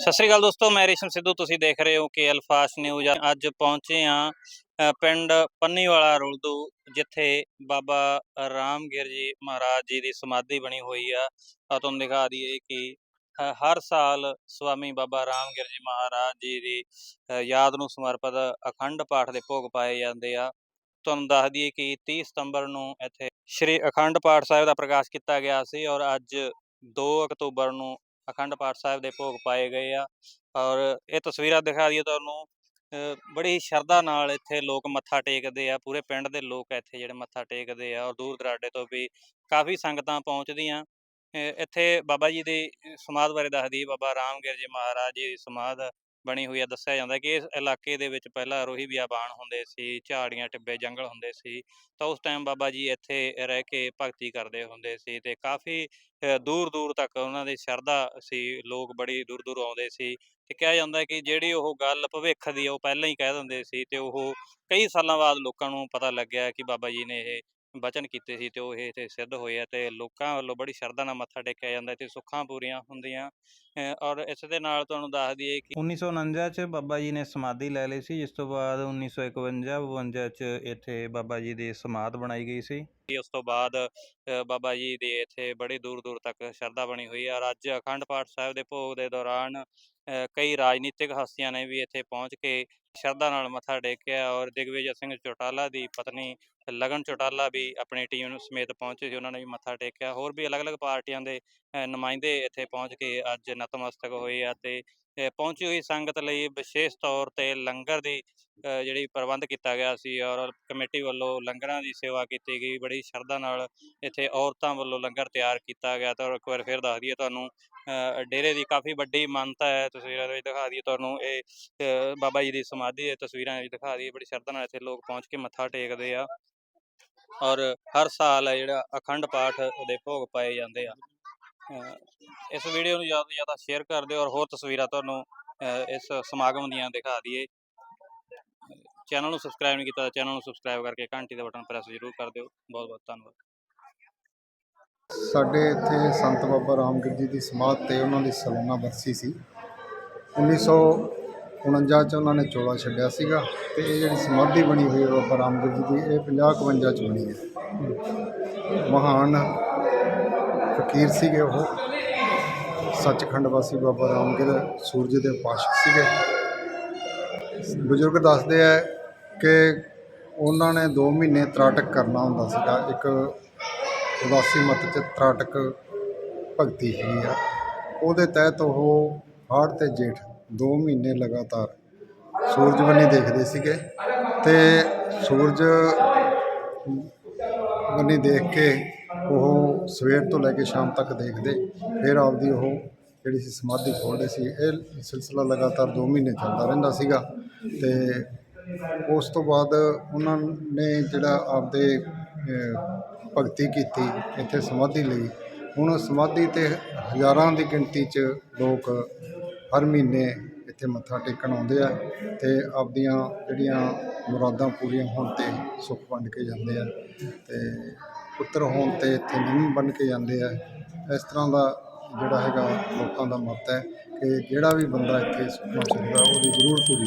ਸਤਿ ਸ੍ਰੀ ਅਕਾਲ ਦੋਸਤੋ, ਮੈਂ ਰੇਸ਼ਮ ਸਿੱਧੂ। ਤੁਸੀਂ ਦੇਖ ਰਹੇ ਹੋ ਕੇਐਲ ਅਲਫਾਸ ਨਿਊਜ਼। ਅੱਜ ਪਹੁੰਚੇ ਆ ਪਿੰਡ ਪੰਨੀਵਾਲਾ ਰੁਲਦੂ, ਜਿੱਥੇ ਬਾਬਾ ਰਾਮਗਿਰ ਜੀ ਮਹਾਰਾਜ ਜੀ ਦੀ ਸਮਾਧੀ ਬਣੀ ਹੋਈ ਆ। ਆ ਤੁਹਾਨੂੰ ਦਿਖਾ ਦਈਏ ਕਿ ਹਰ ਸਾਲ ਸਵਾਮੀ ਬਾਬਾ ਰਾਮਗੀਰ ਜੀ ਮਹਾਰਾਜ ਜੀ ਦੀ ਯਾਦ ਨੂੰ ਸਮਰਪਿਤ ਅਖੰਡ ਪਾਠ ਦੇ ਭੋਗ ਪਾਏ ਜਾਂਦੇ ਆ। ਤੁਹਾਨੂੰ ਦੱਸ ਦਈਏ ਕਿ 30 ਸਤੰਬਰ ਨੂੰ ਇੱਥੇ ਸ੍ਰੀ ਅਖੰਡ ਪਾਠ ਸਾਹਿਬ ਦਾ ਪ੍ਰਕਾਸ਼ ਕੀਤਾ ਗਿਆ ਸੀ ਔਰ ਅੱਜ 2 ਅਕਤੂਬਰ ਨੂੰ ਅਖੰਡ ਪਾਠ ਸਾਹਿਬ ਦੇ ਭੋਗ ਪਾਏ ਗਏ ਆ ਔਰ ਇਹ ਤਸਵੀਰਾਂ ਦਿਖਾ ਦਈਏ ਤੁਹਾਨੂੰ ਅ, ਬੜੀ ਸ਼ਰਧਾ ਨਾਲ ਇੱਥੇ ਲੋਕ ਮੱਥਾ ਟੇਕਦੇ ਆ ਪੂਰੇ ਪਿੰਡ ਦੇ ਲੋਕ ਇੱਥੇ ਜਿਹੜੇ ਮੱਥਾ ਟੇਕਦੇ ਆ ਔਰ ਦੂਰ ਦਰਾਡੇ ਤੋਂ ਵੀ ਕਾਫੀ ਸੰਗਤਾਂ ਪਹੁੰਚਦੀਆਂ। ਅ, ਇੱਥੇ ਬਾਬਾ ਜੀ ਦੀ ਸਮਾਧ ਬਾਰੇ ਦੱਸਦੀ ਬਾਬਾ ਰਾਮਗੀਰ ਜੀ ਮਹਾਰਾਜ ਜੀ ਦੀ ਸਮਾਧ ਬਣੀ ਹੋਈ ਆ, ਦੱਸਿਆ ਜਾਂਦਾ ਕਿ ਇਸ ਇਲਾਕੇ ਦੇ ਵਿੱਚ ਪਹਿਲਾਂ ਰੋਹੀ ਬਿਆਬਾਨ ਹੁੰਦੇ ਸੀ, ਝਾੜੀਆਂ, ਟਿੱਬੇ, ਜੰਗਲ ਹੁੰਦੇ ਸੀ, ਤਾਂ ਉਸ ਟਾਈਮ ਬਾਬਾ ਜੀ ਇੱਥੇ ਰਹਿ ਕੇ ਭਗਤੀ ਕਰਦੇ ਹੁੰਦੇ ਸੀ ਤੇ ਕਾਫੀ ਦੂਰ ਦੂਰ ਤੱਕ ਉਹਨਾਂ ਦੀ ਸ਼ਰਧਾ ਸੀ, ਲੋਕ ਬੜੀ ਦੂਰ ਦੂਰ ਆਉਂਦੇ ਸੀ ਤੇ ਕਿਹਾ ਜਾਂਦਾ ਕਿ ਜਿਹੜੀ ਉਹ ਗੱਲ ਭਵਿੱਖ ਦੀ ਉਹ ਪਹਿਲਾਂ ਹੀ ਕਹਿ ਦਿੰਦੇ ਸੀ ਤੇ ਉਹ ਕਈ ਸਾਲਾਂ ਬਾਅਦ ਲੋਕਾਂ ਨੂੰ ਪਤਾ ਲੱਗਿਆ ਕਿ ਬਾਬਾ ਜੀ ਨੇ ਇਹ ਬਚਨ ਕੀਤੇ ਸੀ ਤੇ ਉਹ ਇਹ ਤੇ ਸਿੱਧ ਹੋਏ ਆ ਤੇ ਲੋਕਾਂ ਵੱਲੋਂ ਬੜੀ ਸ਼ਰਧਾ ਨਾਲ ਮੱਥਾ ਟੇਕਿਆ ਜਾਂਦਾ ਤੇ ਸੁੱਖਾਂ ਪੂਰੀਆਂ ਹੁੰਦੀਆਂ ਔਰ ਇਸ ਦੇ ਨਾਲ ਤੁਹਾਨੂੰ ਦੱਸ ਦਈਏ ਕਿ 1949 ਚ ਬਾਬਾ ਜੀ ਨੇ ਸਮਾਧੀ ਲੈ ਲਈ ਸੀ ਜਿਸ ਤੋਂ ਬਾਅਦ 1951 52 ਚ ਇੱਥੇ ਬਾਬਾ ਜੀ ਦੀ ਸਮਾਧ ਬਣਾਈ ਗਈ ਸੀ। ਉਸ ਤੋਂ ਬਾਅਦ ਬਾਬਾ ਜੀ ਦੇ ਇੱਥੇ ਬੜੀ ਦੂਰ ਦੂਰ ਤੱਕ ਸ਼ਰਧਾ ਬਣੀ ਹੋਈ ਹੈ ਔਰ ਅੱਜ ਅਖੰਡ ਪਾਠ ਸਾਹਿਬ ਦੇ ਭੋਗ ਦੇ ਦੌਰਾਨ ਕਈ ਰਾਜਨੀਤਿਕ ਹਸਤੀਆਂ ਨੇ ਵੀ ਇੱਥੇ ਪਹੁੰਚ ਕੇ ਸ਼ਰਧਾ ਨਾਲ ਮੱਥਾ ਟੇਕਿਆ। ਔਰ ਦਿਗਵਿਜੇ ਸਿੰਘ ਚੌਟਾਲਾ ਦੀ ਪਤਨੀ ਲਗਨ ਚੌਟਾਲਾ ਵੀ ਆਪਣੀ ਟੀਮ ਨੂੰ ਸਮੇਤ ਪਹੁੰਚੇ ਸੀ। ਉਹਨਾਂ ਨੇ ਵੀ ਮੱਥਾ ਟੇਕਿਆ। ਹੋਰ ਵੀ ਅਲੱਗ-ਅਲੱਗ ਪਾਰਟੀਆਂ ਦੇ ਨੁਮਾਇੰਦੇ ਇੱਥੇ ਪਹੁੰਚ ਕੇ ਅੱਜ ਨਤਮਸਤਕ ਹੋਏ ਆ ਤੇ ਪਹੁੰਚੀ ਹੋਈ ਸੰਗਤ ਲਈ ਵਿਸ਼ੇਸ਼ ਤੌਰ ਤੇ ਲੰਗਰ ਦੀ ਅ, ਜਿਹੜੀ ਪ੍ਰਬੰਧ ਕੀਤਾ ਗਿਆ ਸੀ ਔਰ ਕਮੇਟੀ ਵੱਲੋਂ ਲੰਗਰਾਂ ਦੀ ਸੇਵਾ ਕੀਤੀ ਗਈ। ਬੜੀ ਸ਼ਰਧਾ ਨਾਲ ਇੱਥੇ ਔਰਤਾਂ ਵੱਲੋਂ ਲੰਗਰ ਤਿਆਰ ਕੀਤਾ ਗਿਆ। ਤਾਂ ਇੱਕ ਵਾਰ ਫਿਰ ਦੱਸ ਦਈਏ ਤੁਹਾਨੂੰ ਅ, ਡੇਰੇ ਦੀ ਕਾਫੀ ਵੱਡੀ ਮਾਨਤਾ ਹੈ। ਤਸਵੀਰਾਂ ਦੇ ਵਿੱਚ ਦਿਖਾ ਦਈਏ ਤੁਹਾਨੂੰ ਇਹ ਅ, ਬਾਬਾ ਜੀ ਦੀ ਸਮਾਧੀ ਦੇ ਤਸਵੀਰਾਂ ਵਿੱਚ ਦਿਖਾ ਦਈਏ। ਬੜੀ ਸ਼ਰਧਾ ਨਾਲ ਇੱਥੇ ਲੋਕ ਪਹੁੰਚ ਕੇ ਮੱਥਾ ਟੇਕਦੇ ਆ ਔਰ ਹਰ ਸਾਲ ਜਿਹੜਾ ਅਖੰਡ ਪਾਠ ਦੇ ਭੋਗ ਪਾਏ ਜਾਂਦੇ ਆ। ਇਸ ਵੀਡੀਓ ਨੂੰ ਜ਼ਿਆਦਾ ਤੋਂ ਜ਼ਿਆਦਾ ਸ਼ੇਅਰ ਕਰ ਦਿਓ ਔਰ ਹੋਰ ਤਸਵੀਰਾਂ ਤੁਹਾਨੂੰ ਇਸ ਸਮਾਗਮ ਦੀਆਂ ਦਿਖਾ ਦਈਏ। ਚੈਨਲ ਨੂੰ ਸਬਸਕ੍ਰਾਈਬ ਨਹੀਂ ਕੀਤਾ ਤਾਂ ਚੈਨਲ ਨੂੰ ਸਬਸਕ੍ਰਾਈਬ ਕਰਕੇ ਘੰਟੀ ਦਾ ਬਟਨ ਪ੍ਰੈਸ ਜ਼ਰੂਰ ਕਰ ਦਿਓ। ਬਹੁਤ ਬਹੁਤ ਧੰਨਵਾਦ। ਸਾਡੇ ਇੱਥੇ ਸੰਤ ਬਾਬਾ ਰਾਮਗੀਰ ਜੀ ਦੀ ਸਮਾਧ ਤੇ ਉਹਨਾਂ ਦੀ ਸਾਲਾਨਾ ਬਰਸੀ ਸੀ। 1949 ਚ ਉਹਨਾਂ ਨੇ ਚੋਲਾ ਛੱਡਿਆ ਸੀਗਾ ਤੇ ਇਹ ਜਿਹੜੀ ਸਮਾਧੀ ਬਣੀ ਹੋਈ ਹੈ ਬਾਬਾ ਰਾਮਗੀਰ ਜੀ ਦੀ, ਇਹ 50 51 ਚ ਬਣੀ ਹੈ। ਮਹਾਨ ਫਕੀਰ ਸੀਗੇ ਉਹ। ਸੱਚਖੰਡ ਵਾਸੀ ਬਾਬਾ ਰਾਮਗੀਰ ਸੂਰਜ ਦੇ ਪਾਸ਼ਕ ਸੀਗੇ। ਬਜ਼ੁਰਗ ਦੱਸਦੇ ਆ ਕਿ ਉਹਨਾਂ ਨੇ 2 ਮਹੀਨੇ ਤਰਾਟਕ ਕਰਨਾ ਹੁੰਦਾ ਸੀਗਾ। ਇੱਕ ਉਦਾਸੀ ਮਤ ਚ ਤਰਾਟਕ ਭਗਤੀ ਹੈਗੀ ਆ। ਉਹਦੇ ਤਹਿਤ ਉਹ ਹਾੜ ਤੇ ਜੇਠ 2 ਮਹੀਨੇ ਲਗਾਤਾਰ ਸੂਰਜ ਬੰਨੀ ਦੇਖਦੇ ਸੀਗੇ ਤੇ ਸੂਰਜ ਬੰਨੀ ਦੇਖ ਕੇ ਉਹ ਸਵੇਰ ਤੋਂ ਲੈ ਕੇ ਸ਼ਾਮ ਤੱਕ ਦੇਖਦੇ, ਫਿਰ ਆਪਦੀ ਉਹ ਜਿਹੜੀ ਸੀ ਸਮਾਧੀ ਖੋਲਦੇ ਸੀ, ਇਹ ਸਿਲਸਿਲਾ ਲਗਾਤਾਰ 2 ਮਹੀਨੇ ਚੱਲਦਾ ਰਹਿੰਦਾ ਸੀਗਾ ਤੇ ਉਸ ਤੋਂ ਬਾਅਦ ਉਹਨਾਂ ਨੇ ਜਿਹੜਾ ਆਪਦੇ ਭਗਤੀ ਕੀਤੀ, ਇੱਥੇ ਸਮਾਧੀ ਲਈ। ਹੁਣ ਸਮਾਧੀ ਤੇ ਹਜ਼ਾਰਾਂ ਦੀ ਗਿਣਤੀ 'ਚ ਲੋਕ ਹਰ ਮਹੀਨੇ ਇੱਥੇ ਮੱਥਾ ਟੇਕਣ ਆਉਂਦੇ ਆ ਤੇ ਆਪਦੀਆਂ ਜਿਹੜੀਆਂ ਮੁਰਾਦਾਂ ਪੂਰੀਆਂ ਹੋਣ ਤੇ ਸੁੱਖ ਵੰਡ ਕੇ ਜਾਂਦੇ ਆ ਤੇ ਪੁੱਤਰ ਹੋਣ ਤੇ ਇੱਥੇ ਨਿੰਮ ਬਣ ਕੇ ਜਾਂਦੇ ਆ। ਇਸ ਤਰ੍ਹਾਂ ਦਾ ਜਿਹੜਾ ਹੈਗਾ ਲੋਕਾਂ ਦਾ ਮਤ ਹੈ ਕਿ ਜਿਹੜਾ ਵੀ ਬੰਦਾ ਇੱਥੇ ਸੁਖਨਾ ਸੁਖਦਾ ਉਹਦੀ ਜ਼ਰੂਰ ਪੂਰੀ